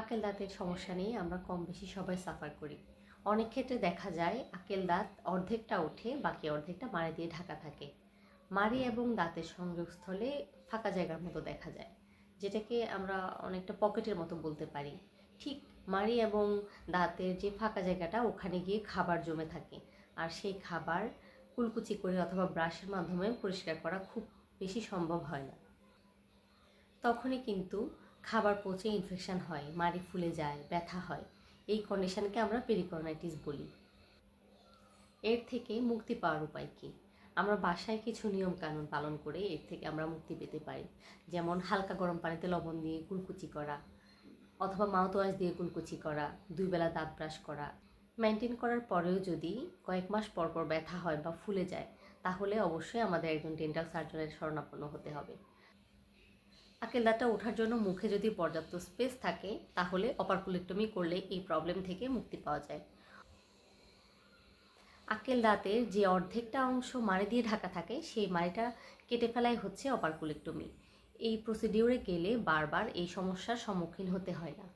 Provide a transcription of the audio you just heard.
আকেল দাঁতের সমস্যা নিয়ে আমরা কম বেশি সবাই সাফার করি। অনেক ক্ষেত্রে দেখা যায় আকেল দাঁত অর্ধেকটা ওঠে, বাকি অর্ধেকটা মাড়ি দিয়ে ঢাকা থাকে। মাড়ি এবং দাঁতের সংযোগস্থলে ফাঁকা জায়গার মতো দেখা যায়, যেটাকে আমরা অনেকটা পকেটের মতো বলতে পারি। ঠিক মাড়ি এবং দাঁতের যে ফাঁকা জায়গাটা, ওখানে গিয়ে খাবার জমে থাকে। আর সেই খাবার কুলকুচি করে অথবা ব্রাশের মাধ্যমে পরিষ্কার করা খুব বেশি সম্ভব হয় না। তখনই কিন্তু খাবার পচে ইনফেকশন হয়, মাড়ি ফুলে যায়, ব্যথা হয়। এই কন্ডিশনকে আমরা পেরিকর্নাইটিস বলি। এর থেকে মুক্তি পাওয়ার উপায় কী? আমরা বাসায় কিছু নিয়ম কানুন পালন করে এর থেকে আমরা মুক্তি পেতে পারি। যেমন হালকা গরম পানিতে লবণ দিয়ে কুলকুচি করা, অথবা মাউথওয়াশ দিয়ে কুলকুচি করা, দুই বেলা দাঁত ব্রাশ করা। মেনটেন করার পরেও যদি কয়েক মাস পর পর ব্যথা হয় বা ফুলে যায়, তাহলে অবশ্যই আমাদের একজন ডেন্টাল সার্জনের শরণাপন্ন হতে হবে। আকেল দাঁতটা ওঠার জন্য মুখে যদি পর্যাপ্ত স্পেস থাকে, তাহলে অপারকুলেক্টমি করলে এই প্রবলেম থেকে মুক্তি পাওয়া যায়। আকেল দাঁতের যে অর্ধেকটা অংশ মাড়ি দিয়ে ঢাকা থাকে, সেই মারিটা কেটে ফেলাই হচ্ছে অপারকুলেক্টমি এই প্রসিডিউরে গেলে বারবার এই সমস্যার সম্মুখীন হতে হয় না।